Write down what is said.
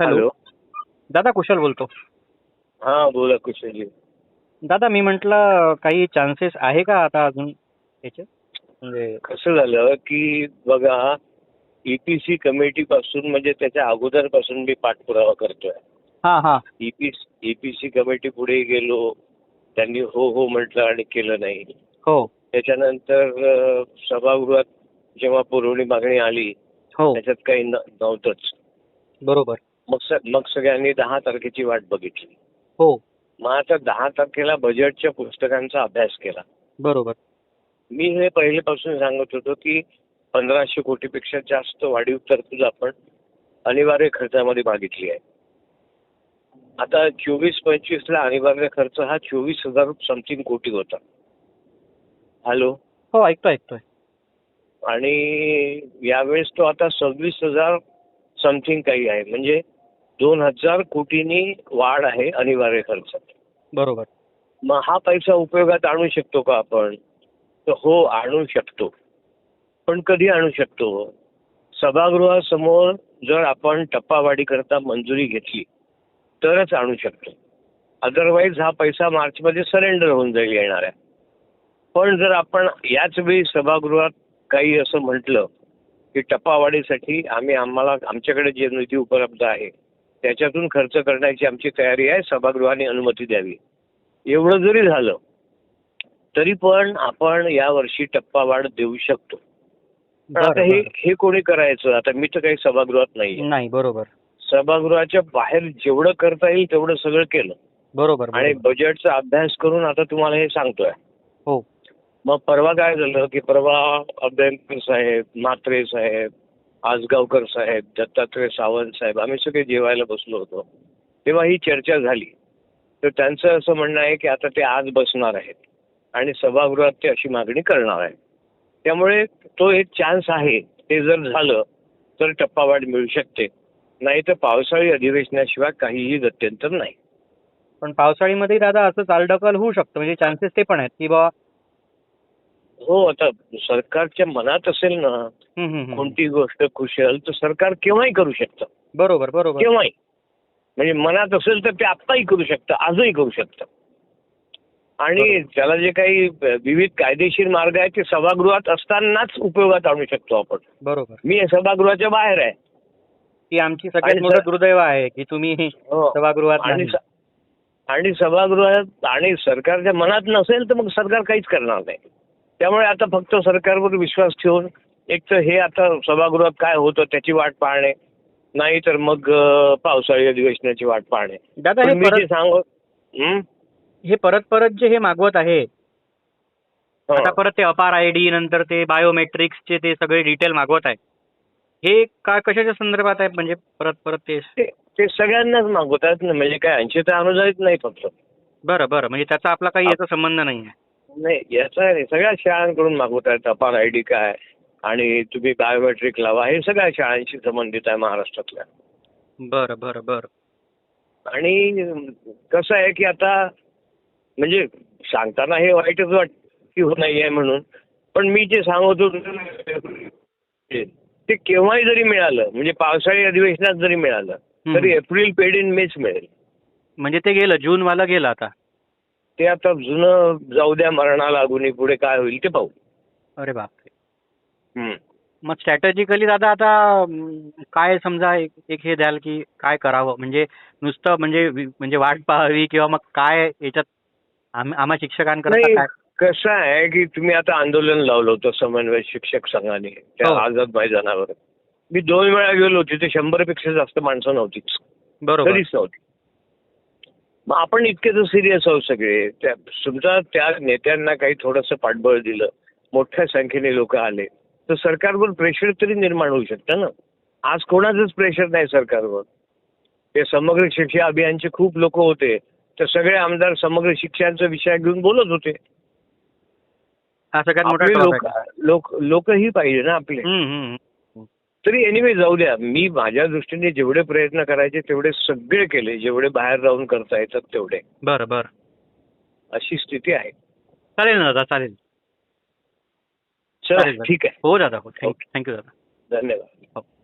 Hello. दादा कुशल बोलतो. हा बोला कुशलजी दादा मी म्हटलं काही चान्सेस आहे का आता अजून याचे? म्हणजे कसं झालं की बघा ईपीसी कमिटी पासून म्हणजे त्याच्या अगोदरपासून मी पाठपुरावा करतोय. हां हां. ईपीसी ईपीसी कमिटी पुढे गेलो त्यांनी हो हो म्हटलं आणि केलं नाही. हो. त्याच्यानंतर सभागृहात जेव्हा पुरवणी मागणी आली हो. त्याच्यात काही नव्हतंच. बरोबर. मग स- मग सगळ्यांनी दहा तारखेची वाट बघितली. हो. मग आता दहा तारखेला बजेटच्या पुस्तकांचा अभ्यास केला. बरोबर. मी हे पहिल्यापासून सांगत होतो की पंधराशे कोटीपेक्षा जास्त वाढीव तरतूद आपण अनिवार्य खर्चामध्ये मागितली आहे. आता चोवीस पंचवीस ला अनिवार्य खर्च हा चोवीस हजार समथिंग कोटी होता. हॅलो? हो ऐकतोय ऐकतोय. आणि यावेळेस तो आता सव्वीस हजार समथिंग काही आहे. म्हणजे दोन हजार कोटींनी वाढ आहे अनिवार्य खर्चात बरोबर. मग हा पैसा उपयोगात आणू शकतो का आपण? तर हो आणू शकतो. पण कधी आणू शकतो? सभागृहासमोर जर आपण टप्पावाढी करता मंजुरी घेतली तरच आणू शकतो. अदरवाईज हा पैसा मार्चमध्ये सरेंडर होऊन जाईल येणाऱ्या. पण जर आपण याच वेळी सभागृहात काही असं म्हटलं की टप्पावाढीसाठी आम्ही आम्हाला आमच्याकडे जे निधी उपलब्ध आहे त्याच्यातून खर्च करण्याची आमची तयारी आहे. सभागृहाने अनुमती द्यावी. एवढं जरी झालं तरी पण आपण यावर्षी टप्पावाढ देऊ शकतो. पण आता हे. हे कोणी करायचं? आता मी तर काही सभागृहात नाही नाही बरोबर. सभागृहाच्या बाहेर जेवढं करता येईल तेवढं सगळं केलं. बरोबर आणि. बजेटचा अभ्यास करून आता तुम्हाला हे सांगतोय. हो. मग परवा काय झालं की परवा अभ्यंकर साहेब म्हात्रे साहेब आजगावकर साहेब दत्तात्रय सावंत साहेब आम्ही सगळे जेवायला बसलो होतो. तेव्हा ही चर्चा झाली. तर त्यांचं असं म्हणणं आहे की आता ते आज बसणार आहेत आणि सभागृहात ते अशी मागणी करणार आहेत. त्यामुळे तो एक चान्स आहे. ते जर झालं तर टप्पावाढ मिळू शकते. नाही तर पावसाळी अधिवेशनाशिवाय काहीही गत्यंतर नाही. पण पावसाळीमध्ये दादा असं चालढकल होऊ शकतं. म्हणजे चान्सेस ते पण आहेत की बाबा हो आता सरकारच्या मनात असेल ना. कोणती गोष्ट कुशल तर सरकार केव्हाही करू शकतं. बरोबर बरोबर. केव्हाही. म्हणजे मनात असेल तर ते आत्ताही करू शकतं आजही करू शकतं. आणि. त्याला जे काही विविध कायदेशीर मार्ग आहेत ते सभागृहात असतानाच उपयोगात आणू शकतो आपण. बरोबर. मी सभागृहाच्या बाहेर आहे. ती आमची सगळ्यात मोठं दुर्दैव आहे की तुम्ही हो. सभागृहात आणि सभागृहात आणि सरकारच्या मनात नसेल तर मग सरकार काहीच करणार नाही. त्यामुळे आता फक्त सरकारवर विश्वास ठेवून एक तर हे आता सभागृहात काय होतं त्याची वाट पाहणे नाही तर मग पावसाळी अधिवेशनाची वाट पाहणे. दादा हे मी परत जे सांगू हं? हे परत परत जे हे मागवत आहे हो. आता परत ते अपार आय डी नंतर ते बायोमेट्रिक्सचे ते सगळे डिटेल मागवत आहे. हे का कशाच्या संदर्भात आहे? म्हणजे परत परत ते ते ते सगळ्यांनाच मागवतात ना म्हणजे काय ऐंशी तर अनुदानित नाही फक्त. बरं बरं म्हणजे त्याचा आपला काही याचा संबंध नाही आहे नाही याचा नाही. सगळ्या शाळांकडून मागवतात अपार आय डी काय? आणि तुम्ही बायोमेट्रिक लावा. हे सगळ्या शाळांशी संबंधित आहे महाराष्ट्रातल्या. बरं बरं बरं. आणि कसं आहे की आता म्हणजे सांगताना हे वाईटच वाटत की हो नाही आहे म्हणून. पण मी जे सांगत होतो ते केव्हाही जरी मिळालं म्हणजे पावसाळी अधिवेशनात जरी मिळालं. तरी एप्रिल पेड इन मेच मिळेल. म्हणजे ते गेलं जून वाला गेलं आता. ते आता जुनं जाऊ द्या मरणा लागून पुढे काय होईल ते पाहू. अरे बापरे. हम्म. मग स्ट्रॅटेजिकली दादा आता काय समजा एक एक हे द्याल की काय करावं? म्हणजे नुसतं म्हणजे म्हणजे वाट पाहावी किंवा मग काय याच्यात आम- आम्हा काय? कसं आहे की तुम्ही आता आंदोलन लावलं होतं समन्वय शिक्षक संघाने. त्या हो. आझाद मैदानावर. मी दोन वेळा गेलो तिथे शंभरपेक्षा जास्त माणसं नव्हतीच बरोबर. नव्हती. मग आपण इतके तर सिरियस आहोत सगळे. त्या समजा त्या नेत्यांना काही थोडंसं पाठबळ दिलं मोठ्या संख्येने लोक आले तर सरकारवर प्रेशर तरी निर्माण होऊ शकतं ना? आज कोणाचंच प्रेशर नाही सरकारवर. ते समग्र शिक्षा अभियानचे खूप लोक होते तर सगळे आमदार समग्र शिक्षणाचा विषय घेऊन बोलत होते. लोक लोक लोकही पाहिजे ना आपले. तरी एनिवे जाऊ द्या. मी माझ्या दृष्टीने जेवढे प्रयत्न करायचे तेवढे सगळे केले. जेवढे बाहेर राहून करता येतात तेवढे. बरं बरं. अशी स्थिती आहे. चालेल ना दादा चालेल. चला चालेल. ठीक आहे. हो दादा हो. ओके. थँक्यू दादा. धन्यवाद. हो.